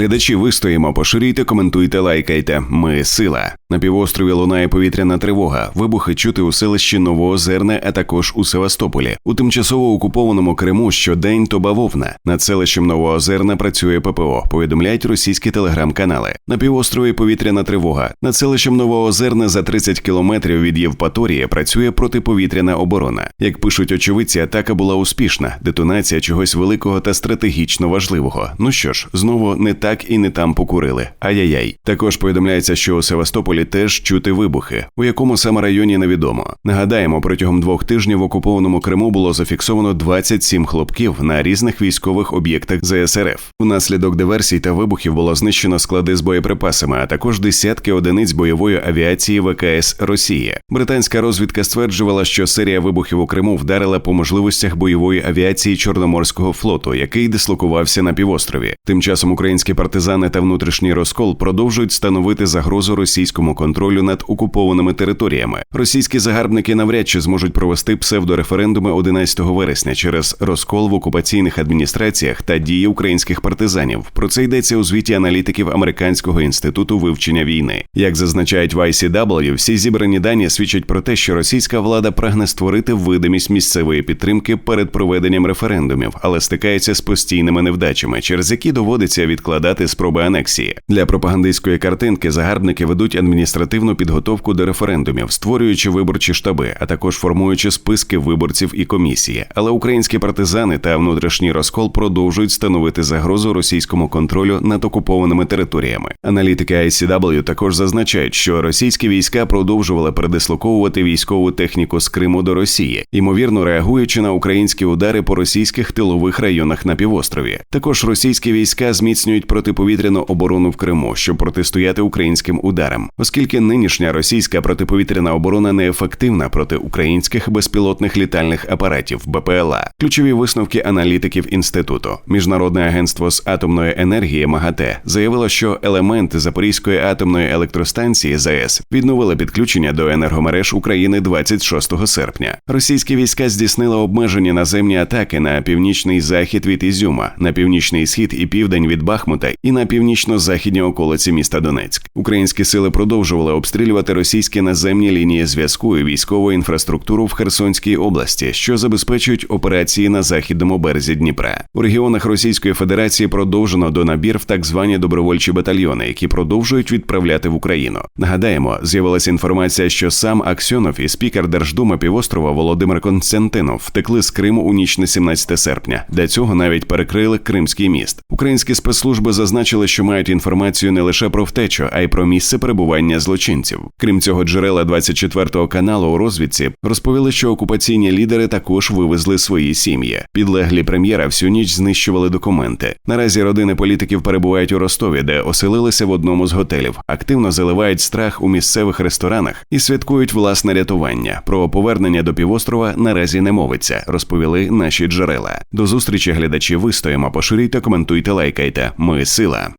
Глядачі вистоїмо, поширюйте, коментуйте, лайкайте. Ми сила. На півострові лунає повітряна тривога. Вибухи чути у селищі Новоозерне, а також у Севастополі. У тимчасово окупованому Криму щодень то бавовна. Над селищем Новоозерне працює ППО. Повідомляють російські телеграм-канали. На півострові повітряна тривога. Над селищем Новоозерне за 30 кілометрів від Євпаторії працює протиповітряна оборона. Як пишуть очевидці, атака була успішна. Детонація чогось великого та стратегічно важливого. Ну що ж, знову не так і не там покурили. Ай-яй-яй. Також повідомляється, що у Севастополі теж чути вибухи, у якому саме районі невідомо. Нагадаємо, протягом двох тижнів в окупованому Криму було зафіксовано 27 хлопків на різних військових об'єктах ЗСРФ. Внаслідок диверсій та вибухів було знищено склади з боєприпасами, а також десятки одиниць бойової авіації ВКС Росії. Британська розвідка стверджувала, що серія вибухів у Криму вдарила по можливостях бойової авіації Чорноморського флоту, який дислокувався на півострові. Тим часом українські партизани та внутрішній розкол продовжують становити загрозу російському контролю над окупованими територіями. Російські загарбники навряд чи зможуть провести псевдореферендуми 11 вересня через розкол в окупаційних адміністраціях та дії українських партизанів. Про це йдеться у звіті аналітиків Американського інституту вивчення війни. Як зазначають в ICW, всі зібрані дані свідчать про те, що російська влада прагне створити видимість місцевої підтримки перед проведенням референдумів, але стикається з постійними невдачами, через які доводиться відкладати спроби анексії. Для пропагандистської картинки загарбники ведуть адміністративну підготовку до референдумів, створюючи виборчі штаби, а також формуючи списки виборців і комісії. Але українські партизани та внутрішній розкол продовжують становити загрозу російському контролю над окупованими територіями. Аналітики ICW також зазначають, що російські війська продовжували передислоковувати військову техніку з Криму до Росії, ймовірно реагуючи на українські удари по російських тилових районах на півострові. Також російські війська зміцнюють протиповітряну оборону в Криму, щоб протистояти українським ударам, оскільки нинішня російська протиповітряна оборона неефективна проти українських безпілотних літальних апаратів БПЛА. Ключові висновки аналітиків інституту. Міжнародне агентство з атомної енергії МАГАТЕ заявило, що елементи Запорізької атомної електростанції ЗАЕС відновили підключення до енергомереж України 26 серпня. Російські війська здійснили обмежені наземні атаки на північний захід від Ізюма, на північний схід і південь від Бахмута і на північно-західні околиці міста Донецьк. Українські сили продовжували обстрілювати російські наземні лінії зв'язку і військову інфраструктуру в Херсонській області, що забезпечують операції на західному березі Дніпра. У регіонах Російської Федерації продовжено до набір в так звані добровольчі батальйони, які продовжують відправляти в Україну. Нагадаємо, з'явилася інформація, що сам Аксьонов і спікер Держдуми півострова Володимир Константинов втекли з Криму у ніч на 17 серпня. Для цього навіть перекрили Кримський міст. Українські спецслужби зазначили, що мають інформацію не лише про втечу, а й про місце перебування злочинців. Крім цього, джерела 24 каналу у розвідці розповіли, що окупаційні лідери також вивезли свої сім'ї. Підлеглі прем'єра всю ніч знищували документи. Наразі родини політиків перебувають у Ростові, де оселилися в одному з готелів, активно заливають страх у місцевих ресторанах і святкують власне рятування. Про повернення до півострова наразі не мовиться, розповіли наші джерела. До зустрічі глядачі вистоїмо, поширюйте, коментуйте, лайкайте. Сила.